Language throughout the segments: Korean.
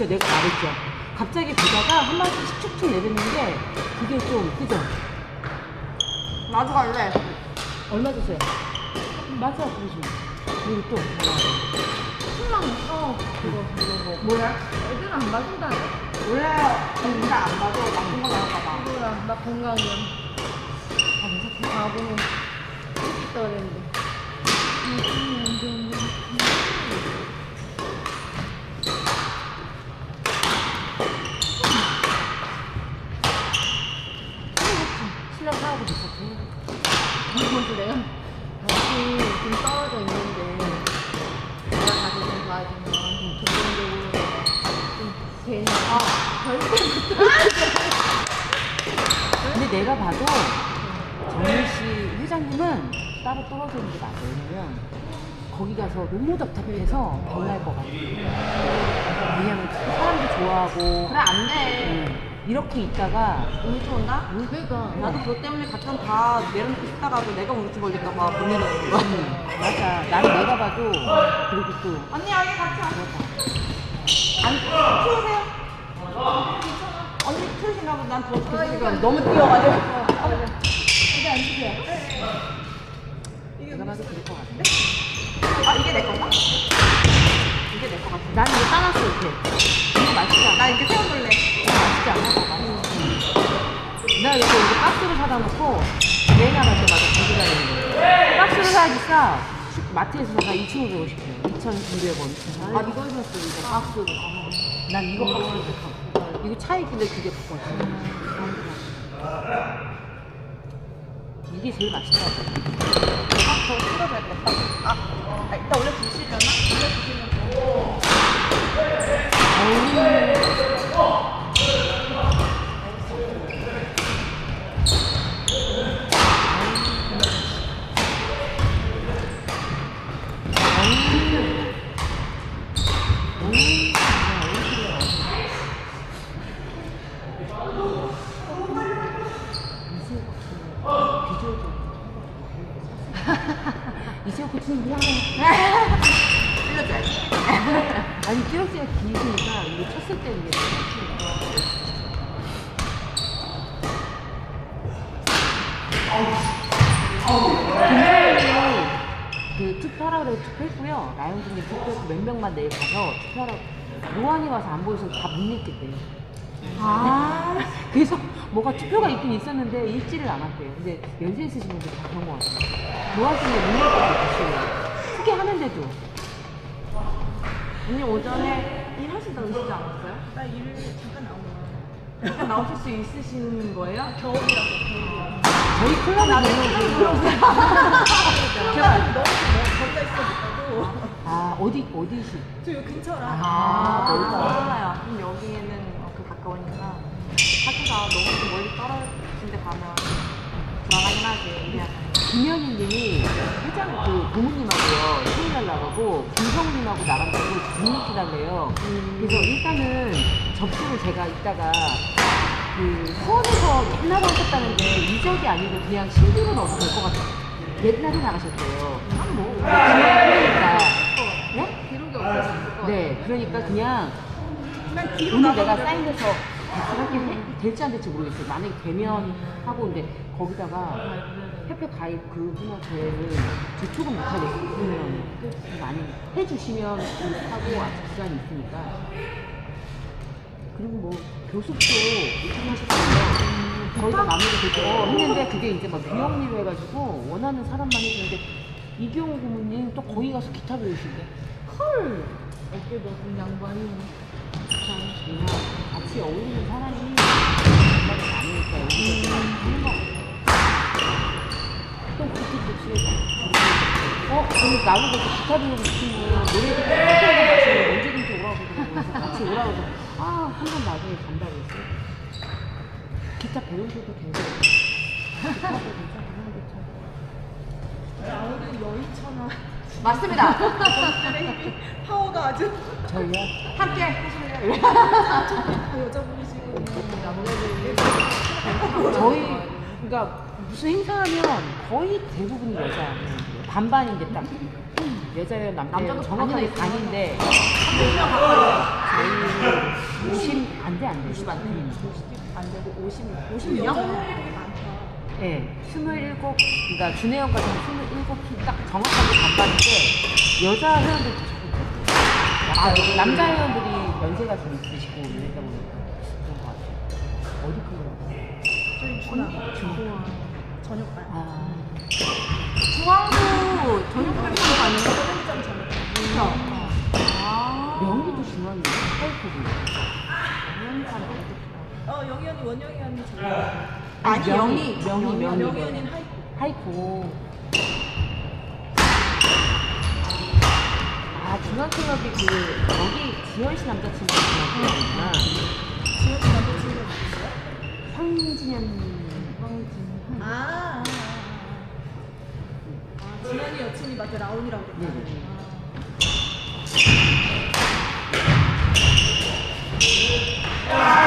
끼치죠. 내가 말했죠. 갑자기 보다가 한 마디씩 축축 내뱉는데 그게 좀 그죠? 나도 갈래. 얼마 주세요? 맞아, 그러지. 그리고 또 술랑 어 그거 그거 뭐 뭐야? 애들은 안 마신다네 원래 진짜 안 봐도 나쁜 거 나올까봐. 뭐야 나 건강이야 아 괜찮다 가보면 있다 그랬는데 신랑 사하고 있었지. 그래서 내가 다시 좀 떨어져 있는데 내가 다시 좀 도와주면 긍정적으로 좀 괜히 아 결국 근데 내가 봐도 정민 씨 회장님은 따로 떨어져 있는 게 맞아요. 왜냐면 거기 가서 너무 답답해서 병날 것 같아. 왜냐면 사람도 좋아하고 그래, 안 돼. 응. 이렇게 있다가 운이 좋은다? 그러니까 나도 그것 때문에 가끔 다 내려놓고 싶다가도 내가 운치 걸릴까봐 못 내려놓는 거야. 응, 맞아. 나는 내가 봐도 그리고 또 언니, 여기 같이 와. 그렇다. 안, 키우세요. 언니 키우신가 보다. 난 더, 더, 너무 뛰어가지고. 이제 앉으세요 내가 봐도 그럴 것 같아. 아, 이게 내 건가? 이게 내거 같아. 난 이거 따놨어 이렇게. 이거 맛있지 않아? 나 이렇게 세워둘래. 맛있지 않아? 더 맛있어. 나 이렇게 이제 박스로 사다 놓고 여행 나갈 때 마다 가지고 다니는 거야. 박스로. 슈- 마트에서 사가 2,550원, 2,200원. 아 이걸 샀어 이거 박스로 난 이거 박스로 사. 이거 있길래 두개 갖고 왔어. 이게 제일 맛있더라고. 아, 더 뜯어줘야겠다. 아, 아, 이따 원래 주시려나? 원래 주시면 이세호 코치는 그냥 찔러줘야지. 아니 찌럭찌럭 길으니까 이게 쳤을 때 이게 그 투표하라고 그래서 투표했고요. 라이온 중에 투표해서 몇 명만 내일 가서 투표하라고. 노안이 와서 안 보여서 다못 냈겠대요. 아. 그래서 뭐가 투표가 있긴 있었는데 읽지를 않았대요. 근데 연세 있으신 분들 다 그런 것 같아요. 노안 중에 것도 있어요. 크게 하는데도. 언니 오전에 일하시다 오시지 않았어요? 나 일 잠깐 나온 거야 잠깐 나오실 수 있으신 거예요? 겨울이라서 겨울이야 저희 클럽이 너무 제가 너무 뭐 거기가 있어 못 가고 아 어디 어디시? 저 여기 근처라 아, 멀다. 멀어요. 그럼 여기에는 어, 그 가까우니까 학교가 너무 좀 멀리 떨어진 데 가면 불안하긴 하지. 우리한테. 김현희님이 회장 그 부모님하고요 토요일 날 나가고 김성님하고 나간다고 등록 기달래요. 그래서 일단은 접수를 제가 이따가 그 수원에서 옛날에 하셨다는데 이적이 아니고 그냥 신규로 넣어도 될 것 같아요. 옛날에 나가셨대요. 뭐. 그러니까 네? 기록이 같아 네, 그러니까 그냥 그냥 오늘 내가 사인해서 하긴 될지 안 될지 모르겠어요. 만약에 되면 하고 근데 거기다가 협회 가입 그 문화재를 저촉은 못하겠어요. 그러면 많이 해주시면 하고 아직 기간이 있으니까. 그리고 뭐 교습도 요청하셨어요. 저희가 마무리 됐죠. 어, 했는데 그게 이제 막 비영리로 해가지고 원하는 사람만 해주는데 이경호 고모님 또 거기 가서 기타 배우신대. 헐! 어깨 높은 양반이 참 정말 같이 어울리는 사람이 정말 아니니까 여기서 하는 거거든요. 또 그렇게 좋지. 어? 그럼 나보고 기타 배우고 싶으면 노래 듣고 커피한잔 마시면 언제든지 오라고 그러고 같이 오라고 해서 아, 한번 나중에 간다고 했어. 기타 배우셔도 괜찮아요. 기타도 괜찮긴 한데 참. 나오는 여의천하 맞습니다. 파워가 아주 저희요? 함께 하실래요? 여자분이시고 저희, 그러니까 무슨 행사하면 거의 대부분이 여자 반반인데 딱 여자 회원 남자 회원 남자도 정확하게 반인데. 저희 50 안돼 안돼 50 안돼 안 되고 50, 56명? 예, 27, 그러니까 준혜영 같은 27키 딱 정확하게 반반인데 여자 회원들도 아, 남자 회원들이 연세가 좀 있으시고 이러다 보니까 그런 것 같아요. 어디 클럽? 저희 중앙. 중앙. 저녁반. 아, 중앙도 저녁 활동 가능해요? 점 저녁. 그렇죠. 아. 명기도 중앙이에요. 하이코브. 어 영희 언니 원영희 언니 저녁. 아니. 명희, 명희. 언니는 하이코. 하이코. 아, 중앙클럽이 그, 거기 지현 씨 남자친구 중앙클럽이구나. 지원 씨 남자친구 누구세요? 황진현. 아. 아, 아, 아. 아, 지연이 여친이 맞아 라온이라고 그랬다. 네네. 아.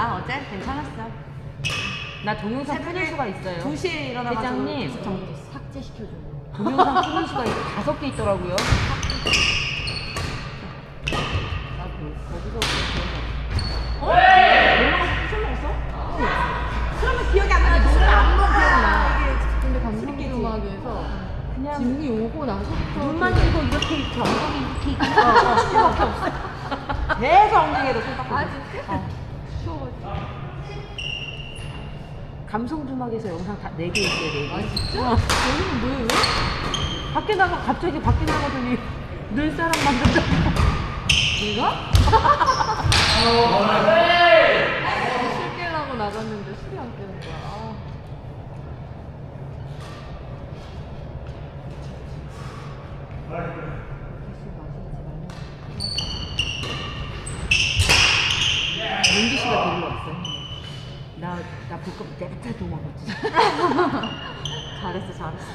나 어제 괜찮았어. 나 동영상 끊을 수가 있어요. 2시에 일어나가지고 회장님 정- 삭제시켜줘. 동영상 끊을 수가 있어. 다섯 개 있더라고요. 나 그, 거기서 그 어? 올라가서 술 먹었어? 그러면 기억이 안 나네. 노래 안무 기억나. 근데 감성음악에서 그냥 진이 오고 나서부터 눈만 그- 뜨고 이렇게 이렇게 엉덩이 이렇게 있고 그거밖에 없어. 계속 엉덩이에다 손 닦고. 아? 어. 감성 주막에서 영상 다네개 있어요, 네 개. 아 진짜? 여기는 뭐예요? 밖에 나가 갑자기 밖에 나가더니 늘 사람 만든다. 내가? 술 깨려고 나갔는데 술이 안 깨는 거야. 아. 민기 씨가 데리러 왔어요. 나, 나 볼까 내부터 도망갔지. 잘했어, 잘했어.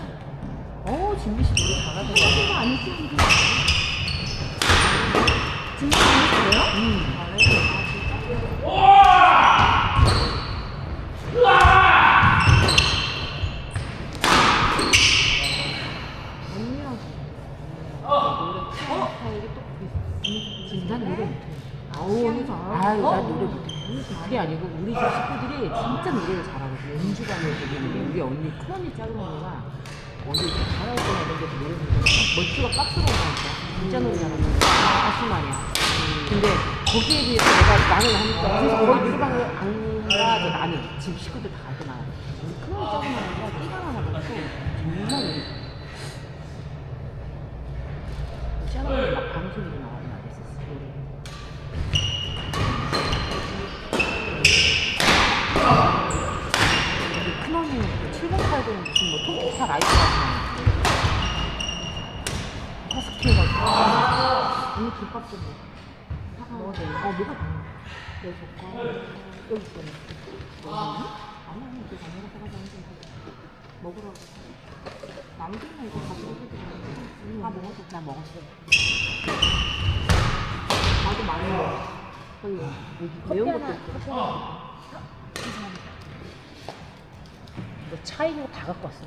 어, 진미 씨 노래 잘하더라고. 안 쓰는데. 진짜 재밌어요? 음. 언니랑 어? 스타일이 또 진짜 노래 못해. 아우 언니 잘하고. 아유, 난 노래 못해. 그게 아니고 우리 집 식구들이 진짜 노래를 잘하거든요. 연주가 되게 우리 언니 큰 언니 작은 언니가 어디 이렇게 잘할 때나 이런 데서 노래 부르면 멀티가 빡스러운 거니까 진짜 노래 잘하는 가수 말이야. 근데 거기에 비해서 내가 나는 하니까 그래서 거의 노래방을 안 가죠 나는 집 식구들 다 가고 나 우리 큰 언니 작은 언니가 끼가 많아가지고 정말 시아버님 막 7080 무슨 뭐 통기타 라이트 같은 거 허스키 해가지고 언니 김밥 좀 먹어도 돼? 어 뭐가 내 젓가락 여기 있어 먹었니? 아니야 이거 내가 사가자 먹으라고 남기면 이거 가져가도 돼. 다 먹었어. 나 먹었어. 나도 많이 먹어. 거기 매운 것도 있고. 너 차이로 다 갖고 왔어.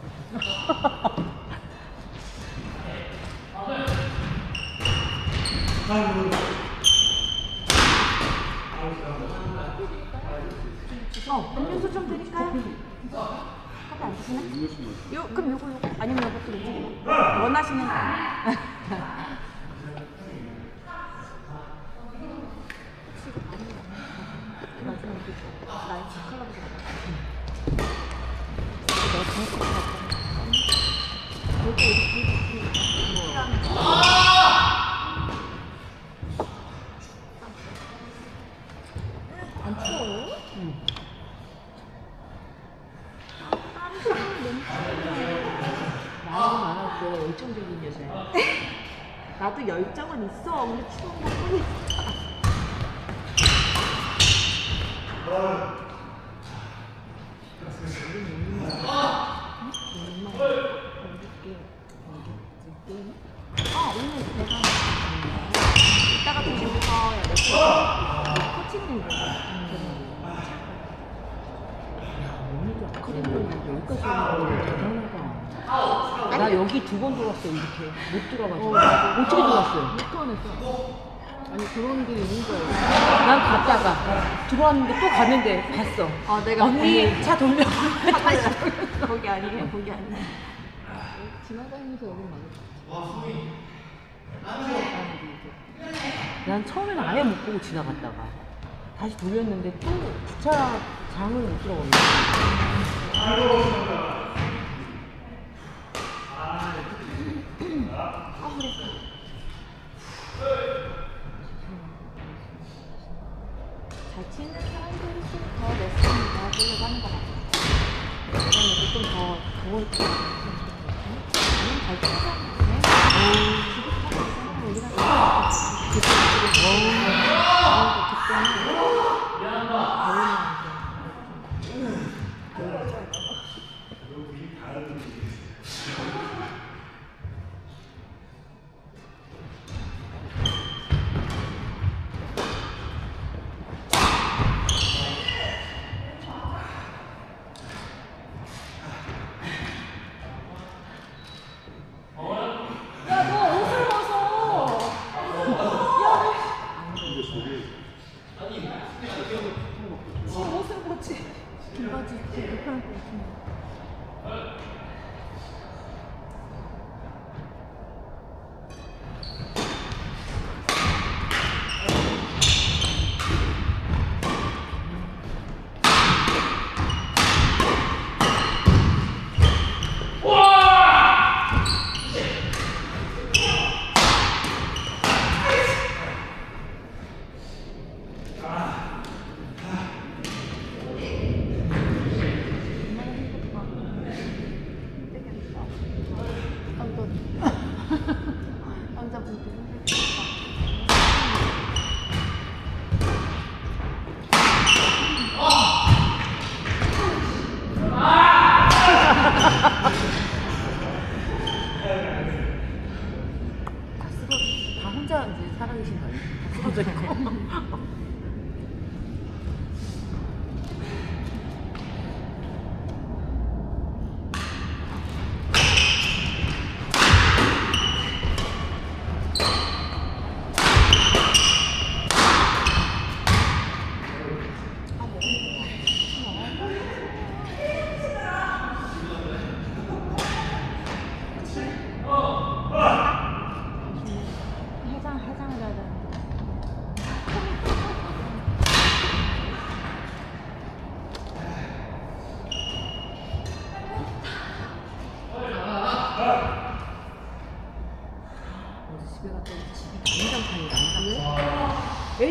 어, 음료수 좀 드릴까요? 커피 안 드시나? 요 그럼 요거 요거 아니면 요것도 요거 원하시는 거. 나이스 컬러도 안 추워요? 응. 나이가 많았고 열정적인 여자야. 나도 열정은 있어. 근데 추운 것 뿐이야. 아, 오늘 내가 이따가. 나 여기 두 번 들어왔어 이렇게 못 들어가지고 어 떻게 들어왔어요? 불편해서. 아니 그런 게 있는 거예요. 난 갔다가 들어왔는데 또 갔는데 봤어. 아, 내가 언니 차 돌려. 거기 아니에요, 거기 아니에요. 지나다니면서 여기 많이 난 처음에는 아예 못 보고 지나갔다가 다시 돌렸는데 또 주차장을 못 들어갔네. 잘 치는 사람들일수록 더 레슨을 더 하려고 하는 것 같아요. 그러면 좀더 좋을 것 같아요. 아니면 잘 치는 사람들은 지급하고 있으면 우리가 야너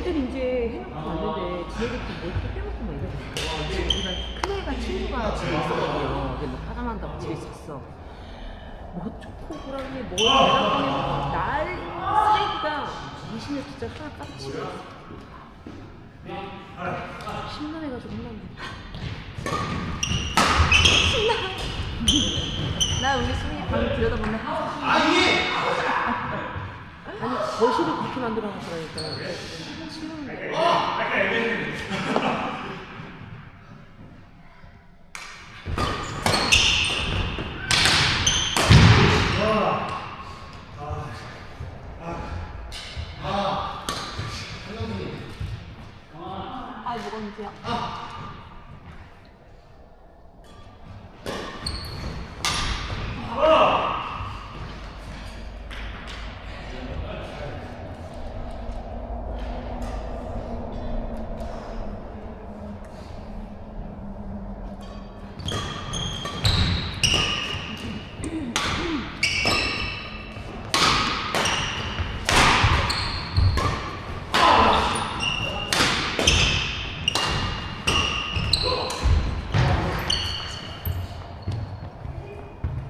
애들 이제 해놓고 왔는데 지네들끼리 뭘또 빼먹고 막 이러고 있어. 큰 애가 친구가 집에 있었거든요. 근데 뭐 파담한다고 집에 있었어. 뭐 초코 브라우니 뭐 대단하게 날 쓰레기가 20년째 하나 딱 집에 있어. 심란해가지고 혼났는데. 나 우리 수민이 방을 들여다보면 항상 아니 거실을 그렇게 만들어 놨더라니까. 치우는데.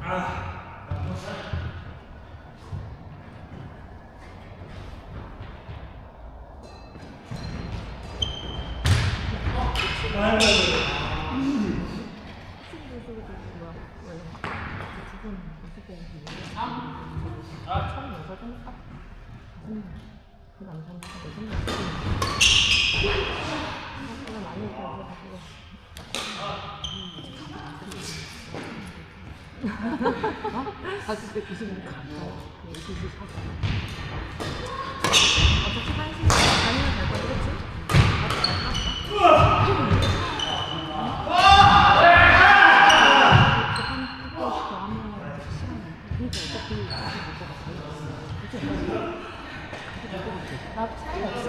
아이고. 갔을 때 교수님 가까워. 교수 사과. 어차피 한 시간 아니면 갈 거지, 그치? 나도 사람이 없으